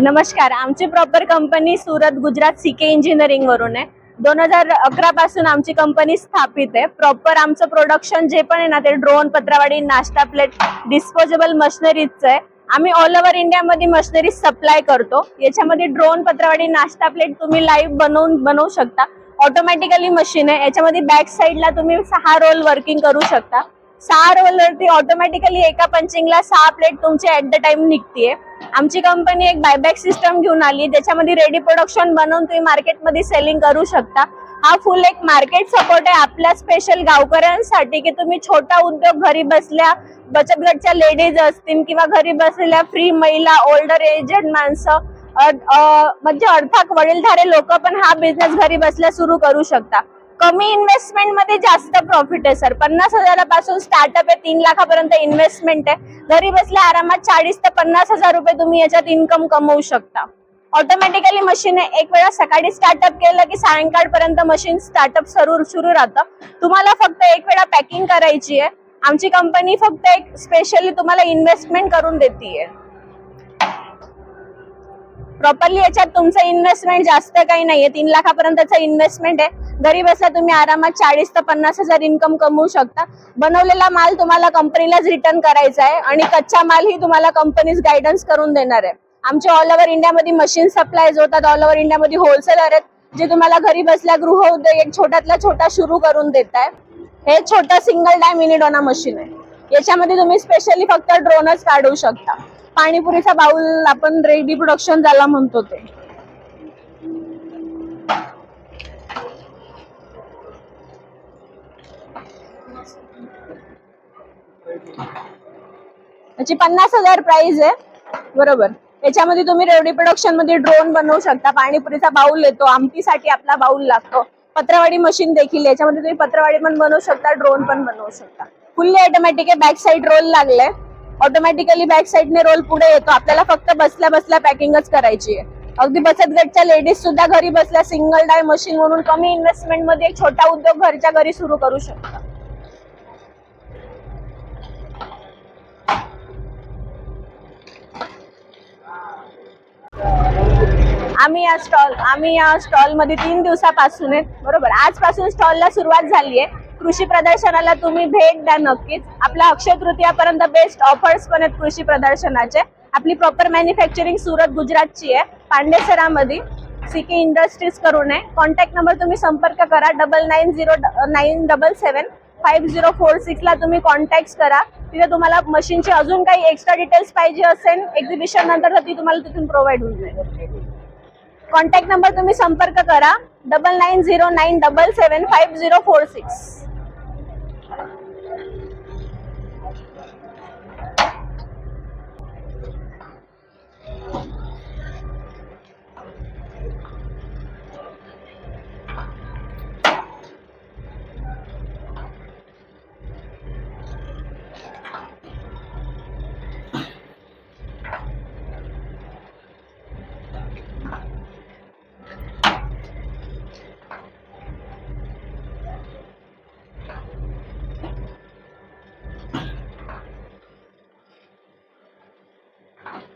नमस्कार आमची proper company Surat Gujarat CK engineering वरून आहे. दोन हजार अकरा पासून आमची कंपनी स्थापित आहे. प्रॉपर आमचं प्रोडक्शन जे पण आहे ना ते ड्रोन पत्रावाडी नाश्ता प्लेट डिस्पोजेबल मशिनरीजचं आहे. आम्ही ऑल ओव्हर इंडियामध्ये मशिनरी सप्लाय करतो. याच्यामध्ये ड्रोन पत्रावाडी नाश्ता प्लेट तुम्ही लाईव्ह बनवून बनवू शकता. ऑटोमॅटिकली मशीन आहे. याच्यामध्ये बॅक साईडला तुम्ही सहा रोल वर्किंग करू शकता. सहा रोलवरती ऑटोमॅटिकली एका पंचिंगला सहा प्लेट तुमची ऍट द टाइम निघतीये. आमची कंपनी एक बायबॅक सिस्टम घेऊन आली. ज्याच्यामध्ये रेडी प्रोडक्शन बनवून तुम्ही मार्केटमध्ये सेलिंग करू शकता. हा फुल एक मार्केट सपोर्ट आहे आपल्या स्पेशल गावकऱ्यांसाठी की तुम्ही छोटा उद्योग घरी बसल्या बचत गटच्या लेडीज असतील किंवा घरी बसलेल्या फ्री महिला ओल्डर एजेड माणसं म्हणजे अर्थात वडीलधारे लोक पण हा बिझनेस घरी बसल्या सुरू करू शकता. कमी इन्व्हेस्टमेंटमध्ये जास्त प्रॉफिट आहे सर पन्नास हजारापासून स्टार्टअप आहे तीन लाखापर्यंत इन्व्हेस्टमेंट आहे. घरी बसल्या आरामात चाळीस ते पन्नास हजार रुपये तुम्ही याच्यात इन्कम कमवू शकता. ऑटोमॅटिकली मशीन आहे. एक वेळा सकाळी स्टार्टअप केलं की सायंकाळपर्यंत मशीन स्टार्टअप सुरू सुरू राहतं. तुम्हाला फक्त एक वेळा पॅकिंग करायची आहे. आमची कंपनी फक्त एक स्पेशली तुम्हाला इन्व्हेस्टमेंट करून देते प्रॉपरली याच्यात तुमचं इन्व्हेस्टमेंट जास्त काही नाहीये. तीन लाखापर्यंतचं इन्व्हेस्टमेंट आहे. घरी बसल्या तुम्ही आरामात चाळीस ते पन्नास हजार इन्कम कमवू शकता. बनवलेला माल तुम्हाला कंपनीलाच रिटर्न करायचा आहे आणि कच्चा माल ही तुम्हाला कंपनीज गायडन्स करून देणार आहे. आमचे ऑल ओव्हर इंडियामध्ये मशीन सप्लायज होतात ऑल ओव्हर इंडियामध्ये होलसेलर आहेत जे तुम्हाला घरी बसल्या गृह उद्योग एक छोट्यातला छोटा सुरू करून देत आहे हे छोटं सिंगल डाय मिनिडोना मशीन आहे. याच्यामध्ये तुम्ही स्पेशली फक्त ड्रोनच काढू शकता. पाणीपुरीचा बाउल आपण रेडी प्रोडक्शन झाला म्हणतो ते. याची पन्नास हजार प्राइस आहे. बरोबर. याच्यामध्ये तुम्ही रेवडी प्रोडक्शनमध्ये ड्रोन बनवू शकता. पाणीपुरीचा बाउल येतो. आमटीसाठी आपला बाउल लागतो. पत्रवाडी मशीन देखील याच्यामध्ये तुम्ही पत्रवाडी पण बनवू शकता ड्रोन पण बनवू शकता. फुल्ली ऑटोमॅटिक आहे. बॅक साईड रोल लागलाय. ऑटोमॅटिकली बॅक साईडने रोल पुढे येतो. आपल्याला फक्त बसल्या बसल्या पॅकिंगच करायची आहे. अगदी बचत गटच्या लेडीज सुद्धा घरी बसल्या सिंगल डाय मशीन म्हणून कमी इन्व्हेस्टमेंटमध्ये एक छोटा उद्योग घरच्या घरी सुरू करू शकता. आम्ही या स्टॉल आम्ही या स्टॉलमध्ये तीन दिवसापासून आहेत बरोबर? आजपासून स्टॉलला सुरुवात झाली आहे कृषी प्रदर्शनाला तुम्ही भेट द्या नक्कीच. आपल्या अक्षय तृतीयापर्यंत बेस्ट ऑफर्स पण आहेत कृषी प्रदर्शनाचे. आपली प्रॉपर मॅन्युफॅक्चरिंग सुरत गुजरातची आहे. पांडेसरामध्ये सीके इंडस्ट्रीज करून आहे. कॉन्टॅक्ट नंबर तुम्ही संपर्क करा. Double nine zero nine double seven five zero four सिक्सला तुम्ही कॉन्टॅक्ट करा. तिथे तुम्हाला मशीनची अजून काही एक्स्ट्रा डिटेल्स पाहिजे असेल एक्झिबिशन नंतर तर ती तुम्हाला तिथून प्रोव्हाइड होऊन जाईल. कॉन्टॅक्ट नंबर तुम्ही संपर्क करा. Double nine zero nine double seven five zero four six out.